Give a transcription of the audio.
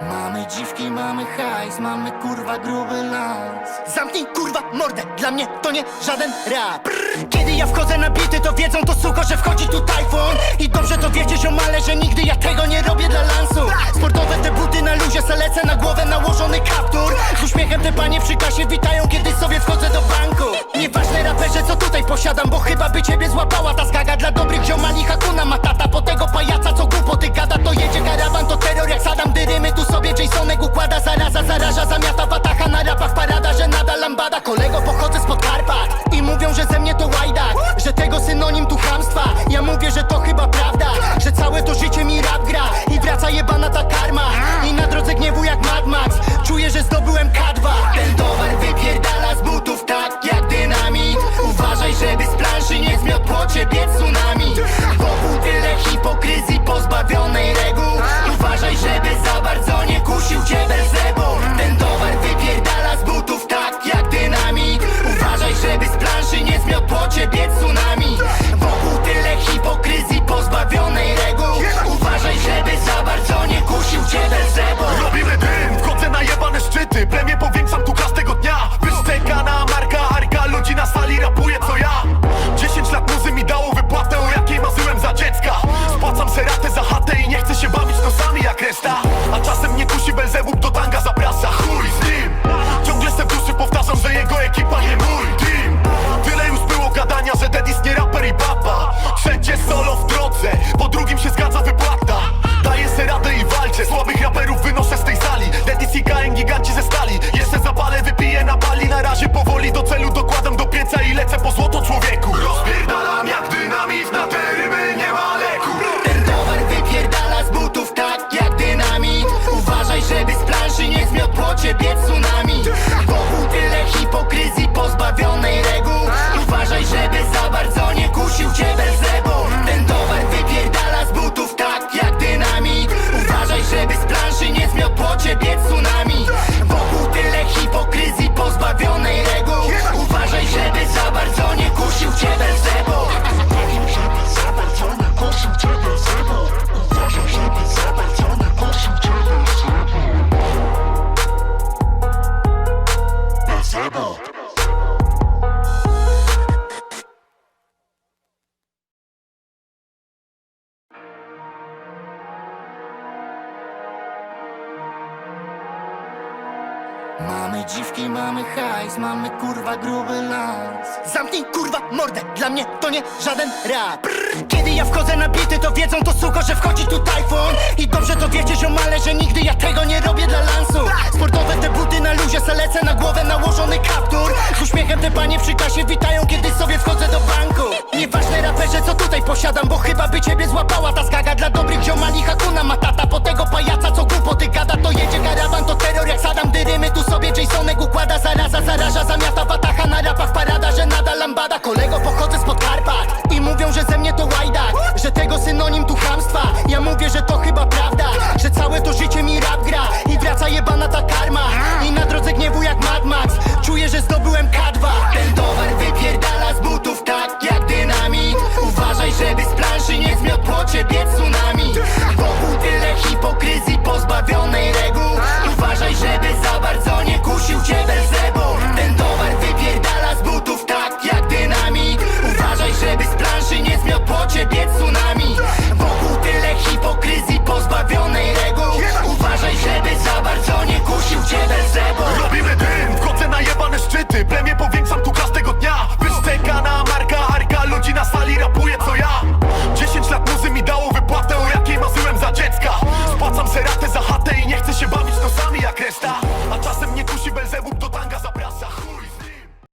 Mamy dziwki, mamy hajs, mamy kurwa gruby las. Zamknij kurwa mordę, dla mnie to nie żaden rap. Brrr. Kiedy ja wchodzę na bity, to wiedzą to suko, że wchodzi tu tajfun. I dobrze to wiecie ziomale, że nigdy ja tego nie robię dla lansu. Sportowe te buty na luzie, selecę na głowę nałożony kaptur. Z uśmiechem te panie przy kasie witają, kiedy sobie wchodzę do banku. Nieważne raperze co tutaj posiadam, bo chyba by ciebie złapała ta skaga. Dla dobrych ziomali Hakuna Matata economy. Mamy dziwki, mamy hajs, mamy kurwa gruby las. Zamknij kurwa mordę, dla mnie to nie żaden rap. Brrr. Kiedy ja wchodzę na bity, to wiedzą to suko, że wchodzi tu tajfun. I dobrze to wiecie ziomale, że nigdy ja tego nie robię dla lansu. Sportowe te buty na luzie, selecę na głowę nałożony kaptur. Z uśmiechem te panie przy kasie witają, kiedy sobie wchodzę do banku. Nieważne raperze, co tutaj posiadam, bo chyba by ciebie złapała ta skaga. Dla dobrych ziomali Hakuna Matata, po tego pajaca, co głupoty gada, to jedzie gara K2, ten dom